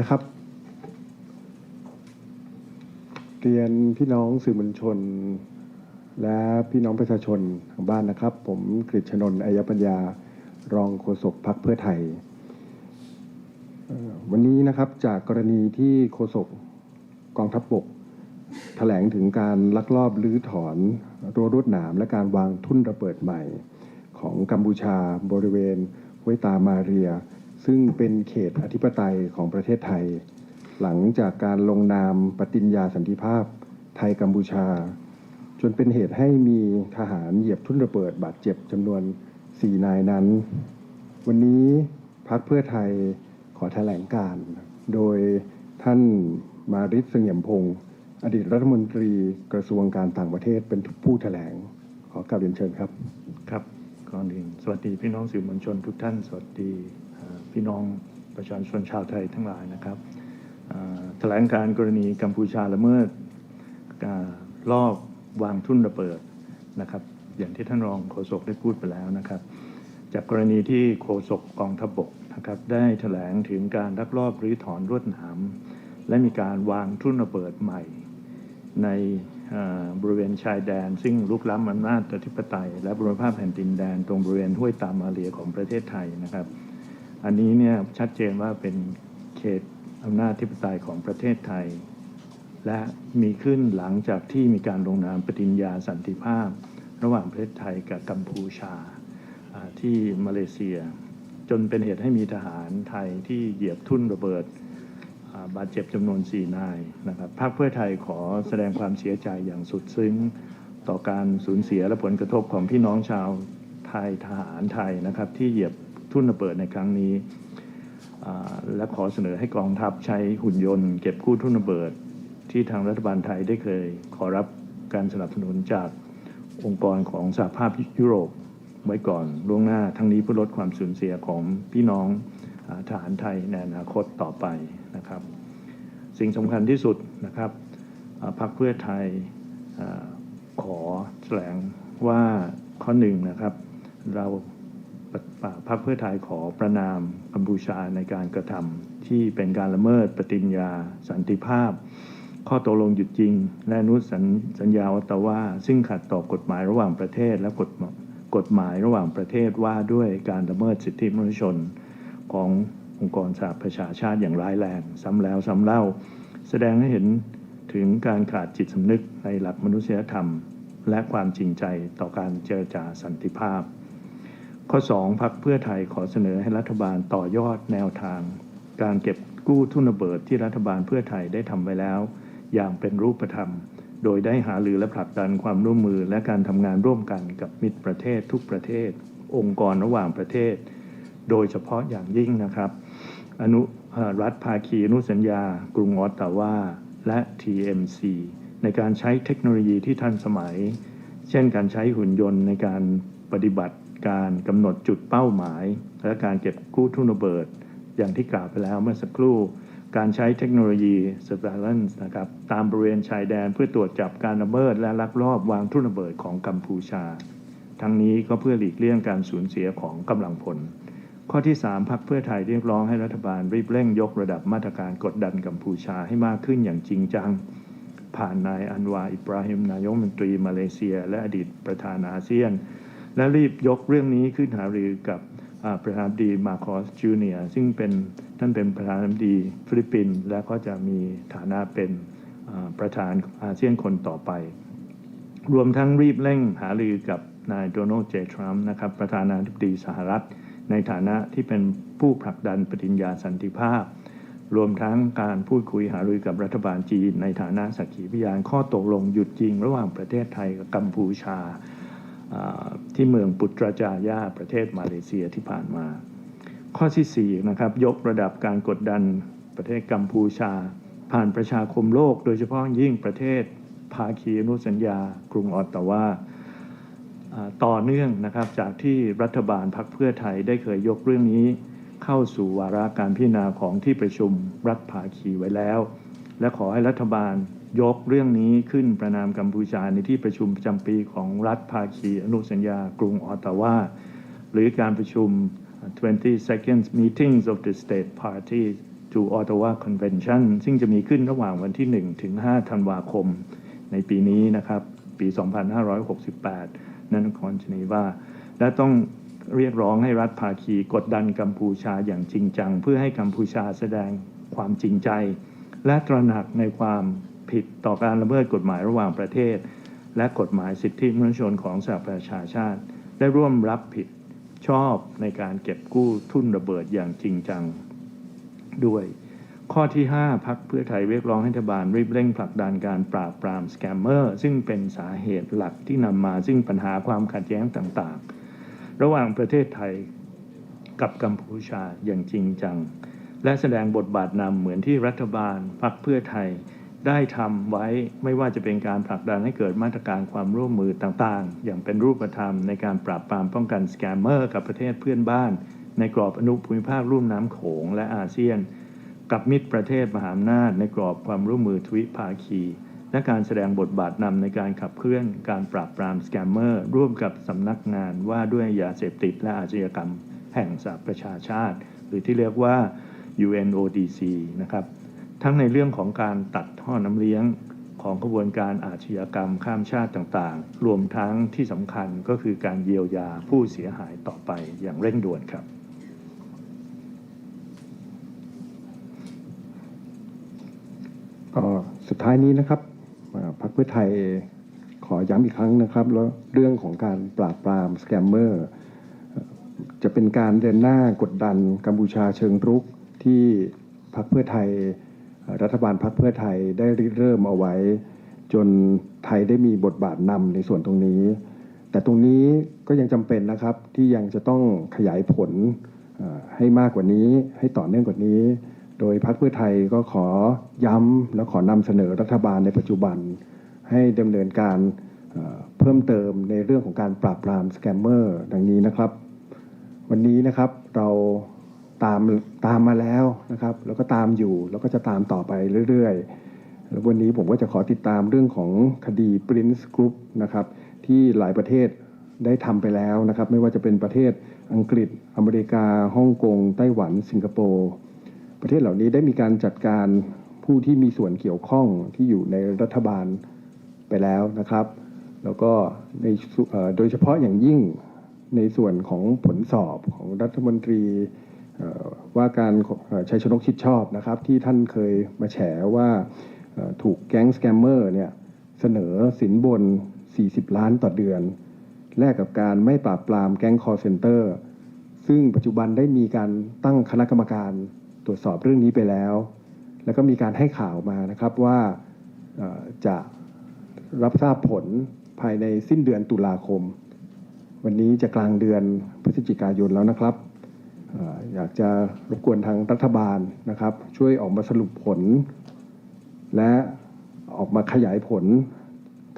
นะครับ เรียนพี่น้องสื่อมวลชน และพี่น้องประชาชนทางบ้านนะครับ ผมกฤษณนท์อัยปัญญา รองโฆษกพักเพื่อไทย วันนี้นะครับจากกรณีที่โฆษกกองทัพบกแถลงถึงการลักลอบลื้อถอนรั้วรวดหนามและการวางทุ่นระเบิดใหม่ ของกัมพูชาบริเวณห้วยตามาเรีย ซึ่งเป็นเขตอธิปไตยของประเทศไทย หลังจากการลงนามปฏิญญาสันติภาพไทยกัมพูชา จนเป็นเหตุให้มีทหารเหยียบทุ่นระเบิดบาดเจ็บจำนวน 4 นายนั้น วันนี้พักเพื่อไทยขอแถลงการ โดยท่านมาริศเสงี่ยมพงศ์อดีตรัฐมนตรีกระทรวงการต่างประเทศเป็นผู้แถลง ขอกราบเรียนเชิญครับ ครับก่อนอื่นสวัสดีพี่น้องสื่อมวลชนทุกท่าน สวัสดี พี่น้องประชาชนชาวไทยทั้งหลายนะครับแถลงการกรณีกัมพูชาละเมิดลอบวางทุ่นระเบิดนะครับอย่างที่ท่านรองโฆษกได้พูดไปแล้วนะครับ จากกรณีที่โฆษกกองทัพบกนะครับได้แถลงถึงการลักลอบรื้อถอนรวดหนาม และมีการวางทุ่นระเบิดใหม่ ในบริเวณชายแดน ซึ่งลุกล้ำอำนาจอธิปไตย และบรมภาพแผ่นดินแดนตรงบริเวณห้วยตามาเรียของประเทศไทยนะครับ อันนี้เนี่ยชัดเจนว่าเป็นเขตอำนาจอธิปไตยของประเทศไทย และมีขึ้นหลังจากที่มีการลงนามปฏิญญาสันติภาพ ระหว่างประเทศไทยกับกัมพูชาที่มาเลเซีย จนเป็นเหตุให้มีทหารไทยที่เหยียบทุ่นระเบิดบาดเจ็บจำนวน 4 นายนะครับพรรคเพื่อไทยขอแสดงความเสียใจอย่างสุดซึ้ง ต่อการสูญเสียและผลกระทบของพี่น้องชาวไทยทหารไทยนะครับที่เหยียบ ทุ่นระเบิดในครั้งนี้และขอเสนอให้กองทัพใช้หุ่นยนต์เก็บกู้ทุ่นระเบิด ที่ทางรัฐบาลไทยได้เคยขอรับการสนับสนุนจากองค์กรของสหภาพยุโรปไว้ก่อนล่วงหน้าทั้งนี้เพื่อลดความสูญเสียของพี่น้องทหารไทยในอนาคตต่อไปนะครับ สิ่งสำคัญที่สุดนะครับพรรคเพื่อไทยอขอแถลงว่าข้อหนึ่งนะครับ เรา พรรคเพื่อไทยขอประนามกัมพูชาในการกระทำที่เป็นการละเมิดปฏิญญาสันติภาพ ข้อตกลงหยุดยิง และนุสัญสญญาวัตว่า ซึ่งขัดต่อกฎหมายระหว่างประเทศและกฎกฎหมายระหว่างประเทศว่าด้วยการละเมิดสิทธิมนุษยชน ขององค์กรสหประชาชาติอย่างร้ายแรง ซ้ำแล้วซ้ำเล่า แสดงให้เห็นถึงการขาดจิตสำนึกในหลักมนุษยธรรม และความจริงใจต่อการเจรจาสันติภาพ ข้อ 2พักเพื่อไทยขอเสนอให้รัฐบาลต่อยอดแนวทาง การเก็บกู้ทุนระเบิดที่รัฐบาลเพื่อไทยได้ทำไว้แล้ว อย่างเป็นรูปธรรม โดยได้หารือและผลักดันความร่วมมือและการทำงานร่วมกันกับมิตรประเทศทุกประเทศ องค์กรระหว่างประเทศ โดยเฉพาะอย่างยิ่งนะครับ อนุรัฐภาคีอนุสัญญา กรุงออตตาวาและ TMC ในการใช้เทคโนโลยีที่ทันสมัย เช่นการใช้หุ่นยนต์ในการปฏิบัติ การกำหนดจุดเป้าหมาย และการเก็บกู้ทุนระเบิด อย่างที่กล่าวไปแล้วเมื่อสักครู่ การใช้เทคโนโลยี surveillance นะครับตามบริเวณชายแดนเพื่อตรวจจับการละเมิด และลักลอบวางทุนระเบิดของกัมพูชา ทั้งนี้ก็เพื่อหลีกเลี่ยงการสูญเสียของกำลังพลข้อที่ 3พักเพื่อไทยเรียกร้องให้รัฐบาลรีบเร่งยกระดับมาตรการกดดันกัมพูชาให้มากขึ้นอย่างจริงจัง ผ่านนายอันวาอิบราฮิมนายกรัฐมนตรีมาเลเซีย และอดีตประธานอาเซียน และรีบยกเรื่องนี้ขึ้นหารือกับประธานาธิบดีมาโคสจูเนียซึ่งเป็นท่านเป็นประธานาธิบดีฟิลิปปินส์และก็จะมีฐานะเป็นประธานอาเซียนคนต่อไป รวมทั้งรีบเร่งหารือกับนายโดนัลด์เจทรัมป์นะครับประธานาธิบดีสหรัฐ ในฐานะที่เป็นผู้ผลักดันปฏิญญาสันติภาพ รวมทั้งการพูดคุยหารือกับรัฐบาลจีน ในฐานะสักขีพยานข้อตกลงหยุดยิงระหว่างประเทศไทยกับกัมพูชา ที่เมืองปุตราจายาประเทศมาเลเซียที่ผ่านมา ข้อที่4นะครับยกระดับการกดดันประเทศกัมพูชา ผ่านประชาคมโลก โดยเฉพาะยิ่งประเทศภาคีอนุสัญญา กรุงออตตาวาอ่าต่อเนื่องนะครับจากที่รัฐบาลพรรคเพื่อไทยได้เคยยกเรื่องนี้ เข้าสู่วาระการพิจารณาของที่ประชุมรัฐภาคีไว้แล้ว และขอให้รัฐบาลยกเรื่องนี้ขึ้นประนามกัมพูชาในที่ประชุมประจำปีของรัฐภาคีอนุสัญญากรุงออตตาวาหรือการประชุม 22nd meetings of the state parties to Ottawa Convention ซึ่งจะมีขึ้นระหว่างวันที่ 1 ถึง 5 ธันวาคม ในปีนี้นะครับ ปี 2568 นั่นนครเจนีว่าและต้องเรียกร้องให้รัฐภาคีกดดันกัมพูชาอย่างจริงจัง เพื่อให้กัมพูชาแสดงความจริงใจ และตระหนักในความผิดต่อการละเมิดกฎหมายระหว่างประเทศ และกฎหมายสิทธิมนุษยชนของสหประชาชาติ ได้ร่วมรับผิดชอบในการเก็บกู้ทุ่นระเบิดอย่างจริงจังด้วย ข้อที่ 5 พักเพื่อไทยเรียกร้องให้รัฐบาลรีบเร่งผลักดันการปราบปรามสแกมเมอร์ซึ่งเป็นสาเหตุหลักที่นำมาซึ่งปัญหาความขัดแย้งต่างๆ ระหว่างประเทศไทยกับกัมพูชาอย่างจริงจัง และแสดงบทบาทนำเหมือนที่รัฐบาลพักเพื่อไทย ได้ทำไว้ไม่ว่าจะเป็นการผลักดันให้เกิดมาตรการความร่วมมือต่างๆ อย่างเป็นรูปธรรมในการปราบปรามป้องกันสแกมเมอร์กับประเทศเพื่อนบ้าน ในกรอบอนุภูมิภาคลุ่มน้ำโขงและอาเซียน กับมิตรประเทศมหาอำนาจในกรอบความร่วมมือทวิภาคี และการแสดงบทบาทนำในการขับเคลื่อนการปราบปรามสแกมเมอร์ร่วมกับสำนักงานว่าด้วยยาเสพติดและอาชญากรรม แห่งสหประชาชาติ หรือที่เรียกว่า UNODC นะครับทั้งในเรื่องของการตัดท่อน้ำเลี้ยงของกระบวนการอาชญากรรมข้ามชาติต่างๆ รวมทั้งที่สำคัญก็คือการเยียวยาผู้เสียหายต่อไปอย่างเร่งด่วนครับ ก็สุดท้ายนี้นะครับพรรคเพื่อไทยขอย้ำอีกครั้งนะครับ แล้วเรื่องของการปราบปรามสแกมเมอร์ จะเป็นการเดินหน้ากดดันกัมพูชาเชิงรุก ที่พรรคเพื่อไทยรัฐบาลพรรคเพื่อไทยได้ริเริ่มเอาไว้ จนไทยได้มีบทบาทนำในส่วนตรงนี้ แต่ตรงนี้ก็ยังจำเป็นนะครับที่ยังจะต้องขยายผลให้มากกว่านี้ให้ต่อเนื่องกว่านี้ โดยพรรคเพื่อไทยก็ขอย้ำและขอนำเสนอรัฐบาลในปัจจุบัน ให้ดำเนินการเอ่อเพิ่มเติมในเรื่องของการปราบปรามสแกมเมอร์ดังนี้นะครับ วันนี้นะครับเรา ตามตามมาแล้วนะครับ แล้วก็ตามอยู่แล้วก็จะตามต่อไปเรื่อยๆแล้ววันนี้ผมก็จะขอติดตามเรื่องของคดี Prince Group นะครับที่หลายประเทศได้ทำไปแล้วนะครับ ไม่ว่าจะเป็นประเทศอังกฤษ อเมริกาฮ่องกงไต้หวัน สิงคโปร์ประเทศเหล่านี้ได้มีการจัดการผู้ที่มีส่วนเกี่ยวข้องที่อยู่ในรัฐบาลไปแล้วนะครับ แล้วก็ในโดยเฉพาะอย่างยิ่งในส่วนของผลสอบของรัฐมนตรี ว่าการชัยชนกชิดชอบนะครับ ที่ท่านเคยมาแฉว่าถูกแก๊งสแกมเมอร์เนี่ยเสนอสินบน 40 ล้านต่อเดือน แลกกับการไม่ปราบปรามแก๊งคอร์เซนเตอร์ ซึ่งปัจจุบันได้มีการตั้งคณะกรรมการตรวจสอบเรื่องนี้ไปแล้ว แล้วก็มีการให้ข่าวมานะครับว่าจะรับทราบผลภายในสิ้นเดือนตุลาคม วันนี้จะกลางเดือนพฤศจิกายนแล้วนะครับ อยากจะรบกวนทางรัฐบาลนะครับ ช่วยออกมาสรุปผล และออกมาขยายผล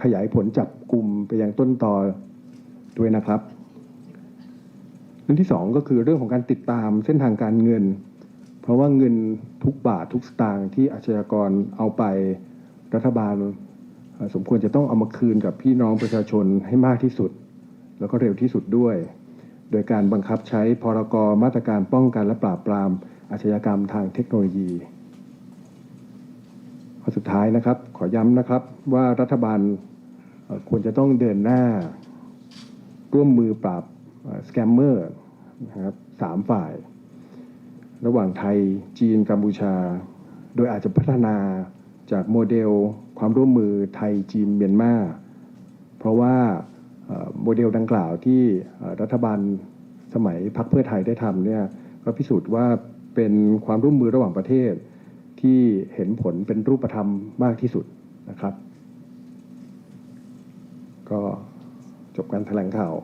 ขยายผลจับกลุ่มไปยังต้นตอด้วยนะครับเรื่องที่สองก็คือเรื่องของการติดตามเส้นทางการเงิน เพราะว่าเงินทุกบาททุกสตางค์ที่อาชญากรเอาไปรัฐบาลสมควรจะต้องเอามาคืนกับพี่น้องประชาชนให้มากที่สุด แล้วก็เร็วที่สุดด้วย โดยการบังคับใช้พรกมาตรการป้องกันและปราบปรามอาชญากรรมทางเทคโนโลยีข้อสุดท้ายนะครับ ขอย้ำนะครับว่ารัฐบาลควรจะต้องเดินหน้า ร่วมมือปราบสแกมเมอร์นะครับสามฝ่าย ระหว่างไทยจีนกัมพูชา โดยอาจจะพัฒนาจากโมเดลความร่วมมือไทยจีนเมียนมาเพราะว่า โมเดลดังกล่าวที่รัฐบาลสมัยพรรคเพื่อไทยได้ทำเนี่ยก็พิสูจน์ว่าเป็นความร่วมมือระหว่างประเทศที่เห็นผลเป็นรูปธรรมมากที่สุดนะครับ ก็จบการแถลงข่าว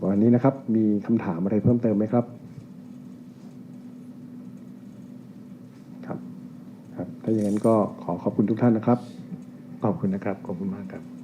ประมาณนี้นะครับ มีคำถามอะไรเพิ่มเติมไหมครับ ครับ ครับ ถ้าอย่างนั้นก็ขอขอบคุณทุกท่านนะครับ ขอบคุณนะครับ ขอบคุณมากครับ